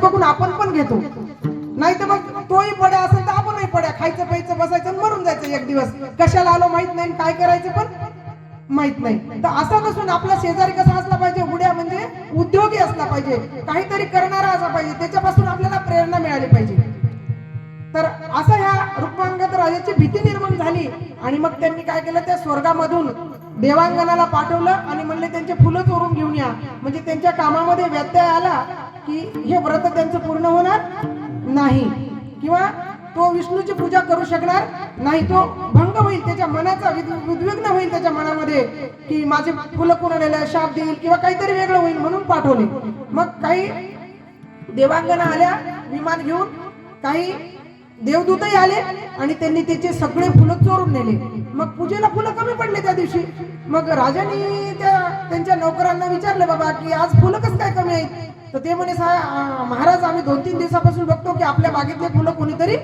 बघून आपण पण घेतो. नाही तर मग तोही पड्या असेल तर आपणही पड्या खायचं प्यायचं बसायचं मरून जायचं एक दिवस. कशाला आलो माहीत नाही आणि काय करायचं पण माहीत नाही. तर असं नसून आपला शेजारी कसा असला पाहिजे उड्या म्हणजे उद्योगी असला पाहिजे काहीतरी करणारा असला पाहिजे त्याच्यापासून आपल्याला प्रेरणा मिळाली पाहिजे. तर असं ह्या रुक्मांगत राजाची भीती निर्माण झाली आणि मग त्यांनी काय केलं त्या स्वर्गामधून देवांगणाला पाठवलं आणि म्हणले त्यांचे फुलं चोरून घेऊन या. म्हणजे त्यांच्या कामामध्ये व्यत्यय आला की हे व्रत त्यांचं पूर्ण होणार नाही. किंवा तो विष्णूची पूजा करू शकणार नाही. तो भंग होईल त्याच्या मनाचा विद- उद्विग्न होईल त्याच्या मनामध्ये की माझे फुलं कोणाला शाप देईल किंवा काहीतरी वेगळं होईल म्हणून पाठवले. मग काही देवांगणा आल्या विमान घेऊन काही देवदूतही आले आणि त्यांनी त्याचे सगळे फुलं चोरून नेले. मग पूजेला फुलं कमी पडले त्या दिवशी. मग राजाने त्या त्यांच्या नोकरांना विचारलं बाबा की आज फुलं कसं काय कमी आहेत? तर ते म्हणे महाराज आम्ही दोन तीन दिवसापासून बघतो की आपल्या बागेतले फुलं कोणीतरी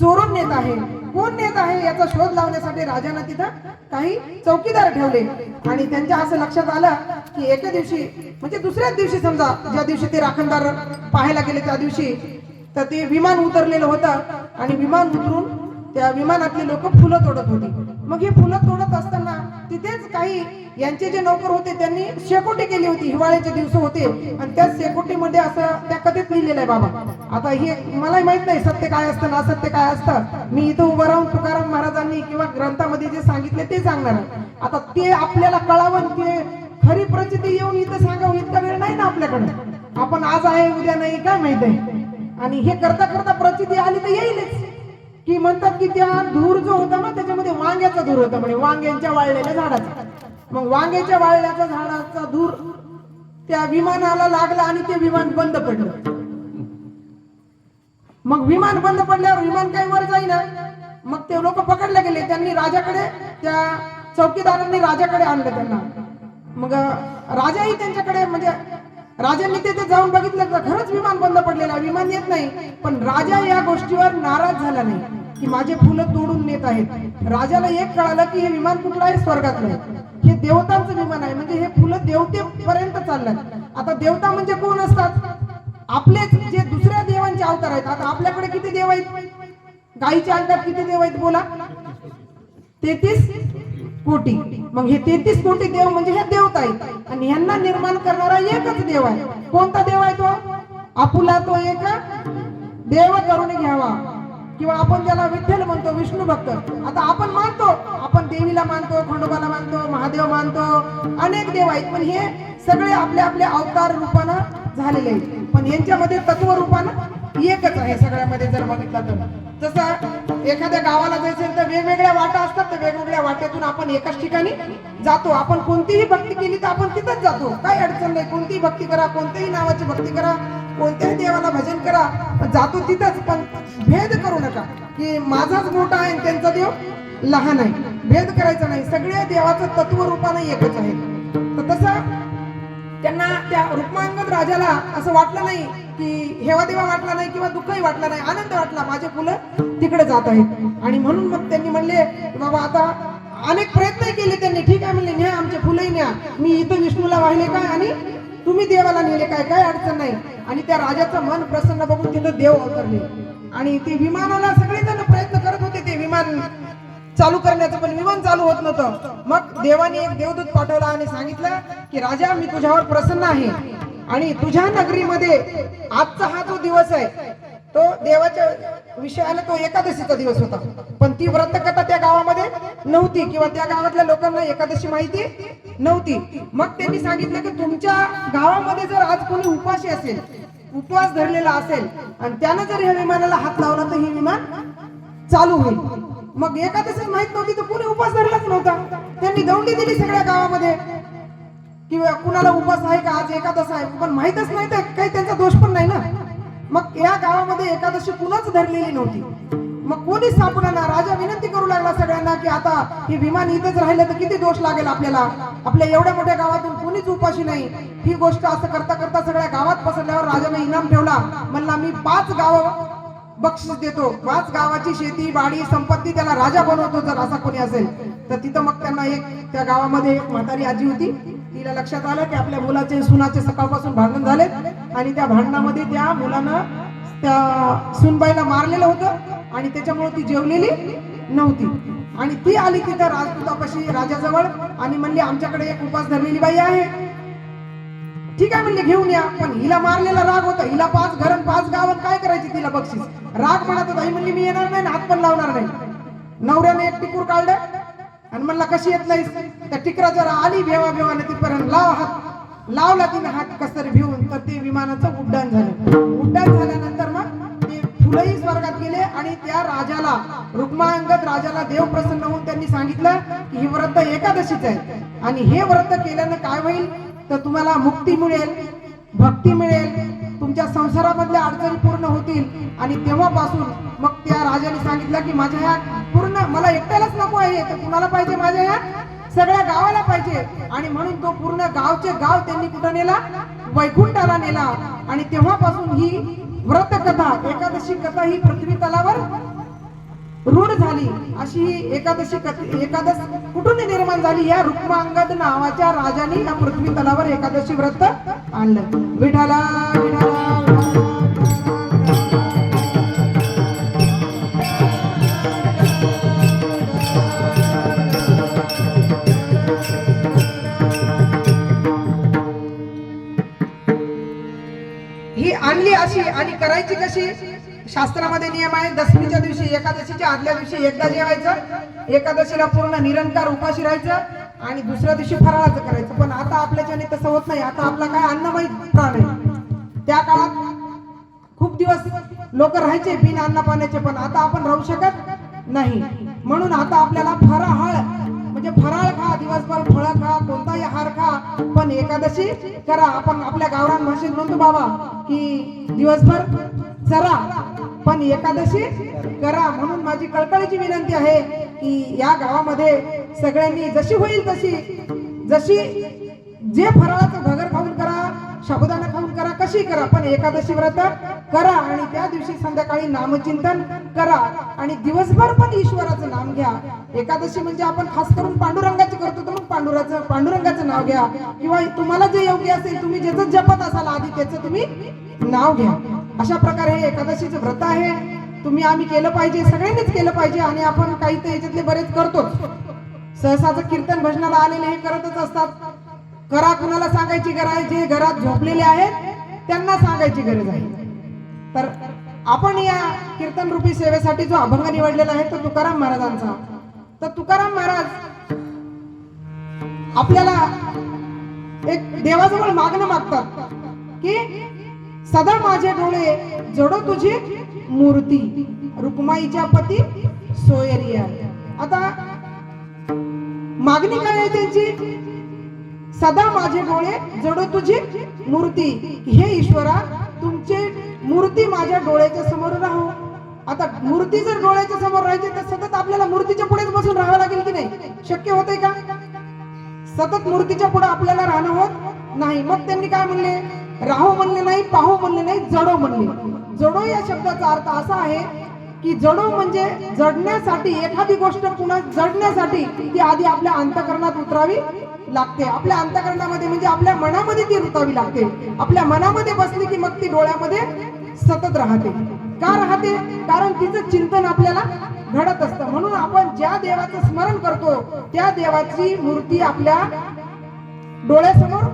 चोरून नेत आहे. कोण नेत आहे याचा शोध लावण्यासाठी राजानं तिथं काही चौकीदार ठेवले. आणि त्यांच्या असं लक्षात आलं की एके दिवशी म्हणजे दुसऱ्याच दिवशी समजा ज्या दिवशी ते राखणदार पाहायला गेले त्या दिवशी तर ते विमान उतरलेलं होतं आणि विमान उतरून त्या विमानातले लोक फुलं तोडत होते. मग हे फुलं तोडत असताना तिथेच काही यांचे जे नोकर होते त्यांनी शेकोटी केली होती हिवाळ्याचे दिवस होते. आणि त्या शेकोटीमध्ये असं त्या कथेत लिहिलेलं आहे बाबा. आता हे मलाही माहीत नाही सत्य काय असतं ना सत्य काय असतं. मी इथं उभं राहून तुकाराम महाराजांनी किंवा ग्रंथामध्ये जे सांगितले ते सांगणार आता ते आपल्याला कळावं ते खरी प्रचिती येऊन इथं सांगावं इतका वेळ नाही ना आपल्याकडे. आपण आज आहे उद्या नाही काय माहीत आहे? आणि हे करता करता प्रचिती आली तर येईलच. की म्हणतात की त्या धूर जो होता ना त्याच्यामध्ये वांग्याचा धूर होता म्हणजे वांग्यांच्या वाळलेल्या झाडाचा. मग वांग्याच्या वाळल्याच्या झाडाचा धूर त्या विमानाला लागला आणि ते विमान बंद पडलं. मग विमान बंद पडल्यावर विमान काही वर जाईना. मग ते लोक पकडले गेले. त्यांनी राजाकडे त्या चौकीदारांनी राजाकडे आणलं त्यांना. मग राजाही त्यांच्याकडे म्हणजे राजांनी तिथे जाऊन बघितलं तर खरंच विमान बंद पडलेलं विमान येत नाही. पण राजा या गोष्टीवर नाराज झाला नाही. की माझे फुलं तोडून नेत आहेत. राजाला एक कळालं की हे विमान कुठलं आहे? स्वर्गातलं. हे देवतांचं विमान आहे. म्हणजे हे फुलं देवतेपर्यंत चाललं आता देवता म्हणजे कोण असतात? आपलेच जे दुसऱ्या देवांचे अवतार आहेत. आता आपल्याकडे किती देव आहेत? गाईच्या अंगात किती देव आहेत बोला? तेहतीस कोटी. मग हे तेहतीस कोटी देव म्हणजे हे देवता आहेत. आणि यांना निर्माण करणारा एकच देव आहे. कोणता देव आहे तो? आपुला तो एक देव करून घ्यावा. किंवा आपण ज्याला विठ्ठल म्हणतो विष्णू भक्त. आता आपण मानतो आपण देवीला मानतो खंडोबाला मानतो महादेव मानतो अनेक देव आहेत. पण हे सगळे आपल्या आपल्या अवतार रूपानं झालेले आहेत. पण यांच्यामध्ये तत्व रूपानं एकच आहे सगळ्यामध्ये जर बघितलं तर. जसं एखाद्या गावाला जायचं तर वेगवेगळ्या वाटा असतात तर वेगवेगळ्या वाट्यातून आपण एकाच ठिकाणी जातो. आपण कोणतीही भक्ती केली तर आपण तिथंच जातो. काही अडचण नाही. कोणतीही भक्ती करा कोणत्याही नावाची भक्ती करा. कोणत्याही देवाला भजन करा जातो तिथंच पण भेद करू नका. की माझाच मोठा आहे त्यांचा देव लहान आहे. भेद करायचा नाही. सगळ्या देवाचं तत्व रूपाने एकच आहे. तर तसं त्यांना त्या रुक्मांगद राजाला असं वाटलं नाही की हेवा देवा वाटला नाही किंवा दुःखही वाटला नाही आनंद वाटला. माझे फुलं तिकडे जात आहेत. आणि म्हणून मग त्यांनी म्हणले बाबा आता अनेक प्रयत्न केले त्यांनी. ठीक आहे म्हणले न्या आमचे फुलंही न्या. मी इथं विष्णूला वाहिले काय आणि तुम्ही देवाला नेले काय? काय अडचण नाही. आणि त्या राजाचं मन प्रसन्न बघून तिथं देव अवतरले. आणि ते विमानाला सगळेजण प्रयत्न करत होते ते विमान चालू करण्याचं पण विमान चालू होत नव्हतं. मग देवाने एक देवदूत पाठवला आणि सांगितलं की राजा मी तुझ्यावर प्रसन्न आहे. आणि तुझ्या नगरीमध्ये आजचा हा जो दिवस आहे तो देवाच्या विषयाला तो एकादशीचा दिवस होता. पण ती व्रतकथा त्या गावामध्ये नव्हती किंवा त्या गावातल्या लोकांना एकादशी माहिती नव्हती. मग त्यांनी सांगितलं की तुमच्या गावामध्ये जर आज कोणी उपाशी असेल उपवास धरलेला असेल आणि त्यानं जर ह्या विमानाला हात लावला तर हे विमान चालू होईल. मग एकादशीच माहीत नव्हती तर कोणी उपास धरलाच नव्हता. त्यांनी दौंडी दिली सगळ्या गावामध्ये. किंवा कुणाला उपास आहे का? आज एकादश आहे. पण माहितच नाही तर काही त्यांचा दोष पण नाही ना. मग या गावामध्ये एकादशी कुणाच धरलेली नव्हती. मग कोणी सापडणार राजा विनंती करू लागला सगळ्यांना की आता हे विमान इथंच राहिलं तर किती दोष लागेल आपल्याला? आपल्या एवढ्या मोठ्या गावातून कोणीच उपाशी नाही. ही गोष्ट असं करता करता सगळ्या गावात पसरल्यावर राजाने इनाम ठेवला. म्हणला मी पाच गाव बक्षीस देतो. पाच गावाची शेती बाडी संपत्ती त्याला राजा बनवतो जर असा कोणी असेल. तर तिथं मग त्यांना एक त्या गावामध्ये एक म्हातारी आजी होती. तिला लक्षात आलं की आपल्या मुलाचे सुनाचे सकाळपासून भांडण झाले आणि त्या भांडणामध्ये त्या मुलानं त्या सुनबाईला मारलेलं होतं आणि त्याच्यामुळे ती जेवलेली नव्हती. आणि ती आली तिथं राजदूतापाशी राजाजवळ आणि म्हणली आमच्याकडे एक उपास धरलेली बाई आहे. ठीक आहे म्हणले घेऊन या. पण हिला मारलेला राग होता. हिला पाच घर पाच गावात काय करायची तिला बक्षीस? राग म्हणत होता ही म्हणली मी येणार नाही हात पण लावणार नाही. नवऱ्याने एक टिकूर काढलं आणि म्हणला कशी येत नाही त्या टिकरा जरा आली भेवा भेवाने तिथपर्यंत लाव हात. लावला तिने हात कस तरी भिवून तर ते विमानाचं उड्डाण झालं. उड्डाण झाल्यानंतर मग ते फुलंही स्वर्गात गेले आणि त्या राजाला रुक्मांगद राजाला देव प्रसन्न होऊन त्यांनी सांगितलं की हे व्रत एकादशीच आहे. आणि हे व्रत केल्यानं काय होईल? तर तुम्हाला मुक्ती मिळेल भक्ती मिळेल तुमच्या संसारामधल्या अडचणी पूर्ण होतील. आणि तेव्हापासून मग त्या राजाने सांगितलं की माझ्या ह्या पूर्ण मला एकट्यालाच नको आहे तर कुणाला पाहिजे माझ्या ह्या सगळ्या गावाला पाहिजे. आणि म्हणून तो पूर्ण गावचे गाव त्यांनी कुठं नेला? वैकुंठाला नेला. आणि तेव्हापासून ही व्रत कथा एकादशी कथा ही पृथ्वी तलावर रूढ झाली. अशी ही एकादशी एकादश कुठून निर्माण झाली? या रुक्मांगद नावाच्या राजाने या पृथ्वी तलावर एकादशी व्रत आणलं. विठाला विठाला विठाला. एकादशी शास्त्रामध्ये नियम आहे दसमीच्या दिवशी एकादशीच्या आदल्या दिवशी एकदा जेवायचं एकादशीला पूर्ण निरंकार उपाशी राहायचं आणि दुसऱ्या दिवशी फराळाचं करायचं. पण आता आपल्याच्याने तसं होत नाही आता आपला काय अन्नमय प्राण आहे. त्या काळात खूप दिवस लोक राहायचे बिन अन्न पाण्याचे पण आता आपण राहू शकत नाही. म्हणून आता आपल्याला फराळ म्हणजे फराळ खा दिवसभर फळं खा कोणताही आहार खा पण एकादशी करा. आपण आपल्या गावरान भाषेत म्हणतो बाबा की दिवसभर चरा. पण एकादशी करा म्हणून माझी कळकळीची विनंती आहे की या गावामध्ये सगळ्यांनी जशी होईल तशी जशी जे फराळाचं भगर खाऊन करा साबुदाणा खाऊन करा कशी करा पण एकादशी व्रत करा आणि त्या दिवशी संध्याकाळी नामचिंतन करा आणि दिवसभर पण ईश्वराचं नाम घ्या. एकादशी म्हणजे आपण खास करून पांडुरंगाची करतो तर मग पांडुराचं पांडुरंगाचं नाव घ्या. किंवा तुम्हाला जे योग्य असेल तुम्ही ज्याचं जपत असाल आधी त्याचं तुम्ही नाव घ्या. अशा प्रकारे हे एकादशीचं व्रत आहे. तुम्ही आम्ही केलं पाहिजे सगळ्यांनीच केलं पाहिजे आणि आपण काही तर याच्यातले बरेच करतोच. सहसाचं कीर्तन भजनाला आलेले हे करतच असतात. करा कुणाला सांगायची गरज आहे जे घरात झोपलेले आहेत त्यांना सांगायची गरज आहे. तर आपण या कीर्तन रूपी सेवेसाठी जो अभंग निवडलेला आहे तो तुकाराम महाराजांचा. तर तुकाराम महाराज आपल्याला एक देवाजवळ मागणं मागतात की सदा माझे डोळे जडो तुझी मूर्ती. रुक्माईच्या पती सोयरिया. आता मागणी काय आहे त्यांची? सदा माझे डोळे जडो तुझी मूर्ती. हे ईश्वरा तुमचे मूर्ती माझ्या डोळ्याच्या समोर राहो. आता मूर्ती जर डोळ्याच्या समोर राहायची तर सतत आपल्याला मूर्तीच्या पुढेच बसून राहावं लागेल की नाही? शक्य होतंय का? सतत मूर्तीच्या पुढे आपल्याला राहणं होत नाही. मग त्यांनी काय म्हणले? राहो म्हणले नाही पाहो म्हणले नाही जडो म्हणले जडो या शब्दाचा अर्थ असा आहे की जडो म्हणजे जडण्यासाठी एखादी गोष्ट पुन्हा जडण्यासाठी ती आधी आपल्या अंतकरणात उतरावी लागते. आपल्या अंतकरणामध्ये म्हणजे आपल्या मनामध्ये ती रुतावी लागते. आपल्या मनामध्ये बसली की मग ती डोळ्यामध्ये सतत राहते. का राहते? कारण तिचं चिंतन आपल्याला घडत असतं. म्हणून आपण ज्या देवाचं स्मरण करतो त्या देवाची मूर्ती आपल्या डोळ्यासमोर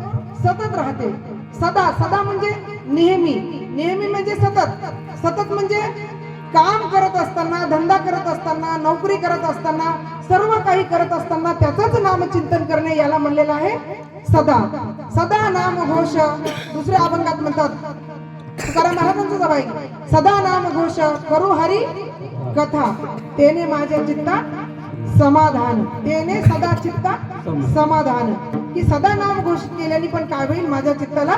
सतत राहते. सदा सदा म्हणजे नेहमी. नेहमी म्हणजे सतत. सतत म्हणजे काम करत असताना धंदा करत असताना नोकरी करत असताना सर्व काही करत असताना त्याचंच नामचिंतन करणे याला म्हणलेलं आहे सदा. सदा नाम घोष दुसऱ्या अभंगात म्हणतात. तुकाराम महाराजांचं जबाई सदा नाम घोष करू हरी कथा. तेने माझ्या चित्ता समाधान. तेने सदा चित्ता समाधान. की सदा नाम घोषित केल्याने पण काय होईल माझ्या चित्ताला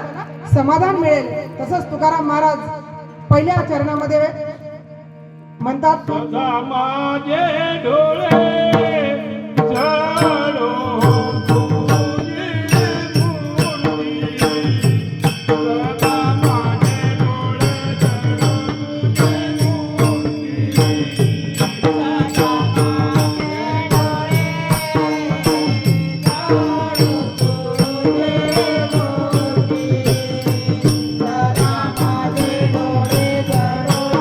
समाधान मिळेल. तसंच तुकाराम महाराज पहिल्या चरणामध्ये म्हणतात